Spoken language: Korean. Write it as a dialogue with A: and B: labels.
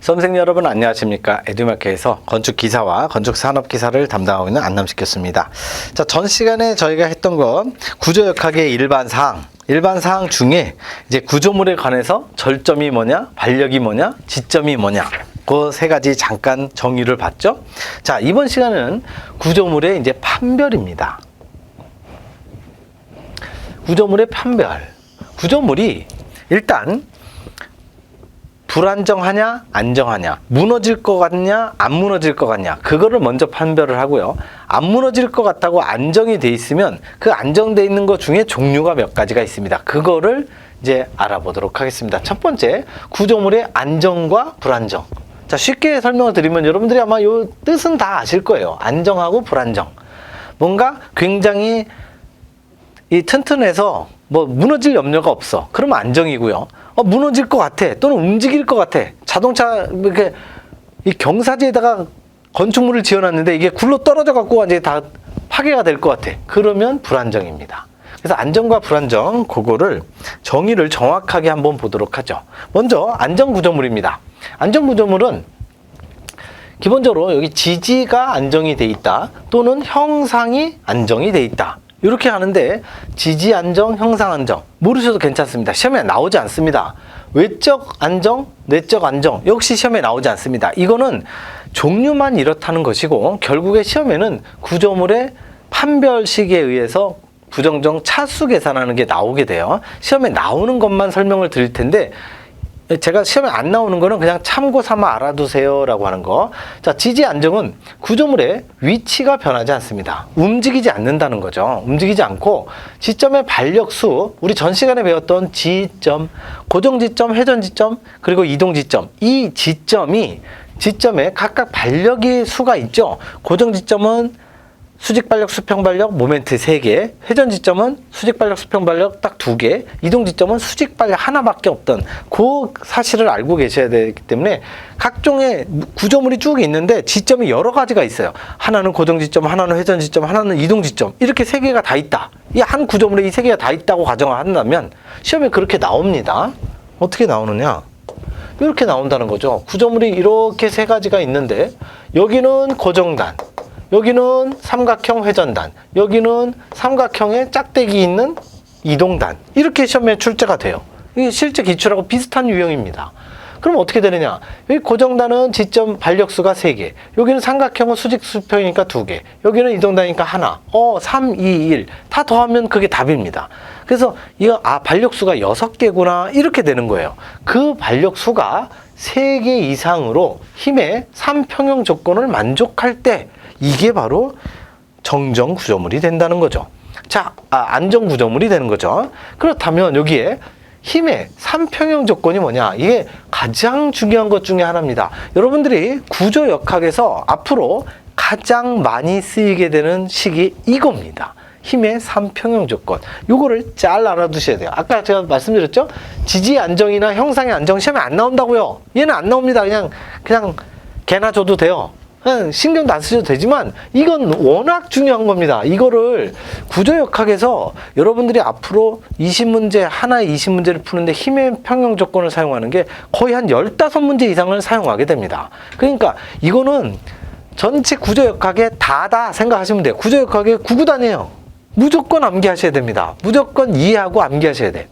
A: 수험생 여러분 안녕하십니까 에듀마켓에서 건축 기사와 건축 산업 기사를 담당하고 있는 안남시켰습니다. 자, 전 시간에 저희가 했던 건 구조역학의 일반 사항 일반 사항 중에 이제 구조물에 관해서 절점이 뭐냐, 반력이 뭐냐, 지점이 뭐냐 그 세 가지 잠깐 정의를 봤죠. 자 이번 시간은 구조물의 이제 판별입니다. 구조물의 판별. 구조물이 일단 불안정하냐 안정하냐 무너질 것 같냐 안 무너질 것 같냐 그거를 먼저 판별을 하고요. 안 무너질 것 같다고 안정이 돼 있으면 그 안정돼 있는 것 중에 종류가 몇 가지가 있습니다. 그거를 이제 알아보도록 하겠습니다. 첫 번째 구조물의 안정과 불안정. 자 쉽게 설명을 드리면 여러분들이 아마 요 뜻은 다 아실 거예요. 안정하고 불안정. 뭔가 굉장히 이 튼튼해서 뭐 무너질 염려가 없어. 그러면 안정이고요. 어, 무너질 것 같아. 또는 움직일 것 같아. 자동차 이렇게 이 경사지에다가 건축물을 지어놨는데 이게 굴러 떨어져 갖고 완전히 다 파괴가 될 것 같아. 그러면 불안정입니다. 그래서 안정과 불안정 그거를 정의를 정확하게 한번 보도록 하죠. 먼저 안정 구조물입니다. 안정 구조물은 기본적으로 여기 지지가 안정이 돼 있다 또는 형상이 안정이 돼 있다 이렇게 하는데 지지 안정, 형상 안정 모르셔도 괜찮습니다. 시험에 나오지 않습니다. 외적 안정, 내적 안정 역시 시험에 나오지 않습니다. 이거는 종류만 이렇다는 것이고 결국에 시험에는 구조물의 판별식에 의해서 부정정 차수 계산하는 게 나오게 돼요. 시험에 나오는 것만 설명을 드릴 텐데 제가 시험에 안 나오는 거는 그냥 참고 삼아 알아두세요라고 하는 거. 자, 지지 안정은 구조물의 위치가 변하지 않습니다. 움직이지 않는다는 거죠. 움직이지 않고 지점의 반력수, 우리 전 시간에 배웠던 지점, 고정 지점, 회전 지점, 그리고 이동 지점. 이 지점이 지점에 각각 반력의 수가 있죠. 고정 지점은 수직 반력, 수평 반력, 모멘트 3개, 회전 지점은 수직 반력, 수평 반력 딱 2개, 이동 지점은 수직 반력 하나밖에 없던 그 사실을 알고 계셔야 되기 때문에 각종의 구조물이 쭉 있는데 지점이 여러 가지가 있어요. 하나는 고정 지점, 하나는 회전 지점, 하나는 이동 지점. 이렇게 세 개가 다 있다. 이 한 구조물에 이 세 개가 다 있다고 가정을 한다면 시험에 그렇게 나옵니다. 어떻게 나오느냐? 이렇게 나온다는 거죠. 구조물이 이렇게 세 가지가 있는데 여기는 고정단, 여기는 삼각형 회전단, 여기는 삼각형의 짝대기 있는 이동단. 이렇게 시험에 출제가 돼요. 이게 실제 기출하고 비슷한 유형입니다. 그럼 어떻게 되느냐? 여기 고정단은 지점 반력수가 3개. 여기는 삼각형은 수직 수평이니까 2개. 여기는 이동단이니까 하나. 어, 3, 2, 1. 다 더하면 그게 답입니다. 그래서 이거 아, 반력수가 6개구나. 이렇게 되는 거예요. 그 반력수가 3개 이상으로 힘의 3평형 조건을 만족할 때 이게 바로 정정 구조물이 된다는 거죠. 자, 아, 안정 구조물이 되는 거죠. 그렇다면 여기에 힘의 삼평형 조건이 뭐냐? 이게 가장 중요한 것 중에 하나입니다. 여러분들이 구조 역학에서 앞으로 가장 많이 쓰이게 되는 식이 이겁니다. 힘의 삼평형 조건. 요거를 잘 알아두셔야 돼요. 아까 제가 말씀드렸죠? 지지 안정이나 형상의 안정 시험에 안 나온다고요. 얘는 안 나옵니다. 그냥 그냥 개나 줘도 돼요. 그냥 신경도 안 쓰셔도 되지만 이건 워낙 중요한 겁니다. 이거를 구조역학에서 여러분들이 앞으로 20문제, 하나의 20문제를 푸는데 힘의 평형 조건을 사용하는 게 거의 한 15문제 이상을 사용하게 됩니다. 그러니까 이거는 전체 구조역학의 다다 생각하시면 돼요. 구조역학의 구구단이에요. 무조건 암기하셔야 됩니다. 무조건 이해하고 암기하셔야 돼.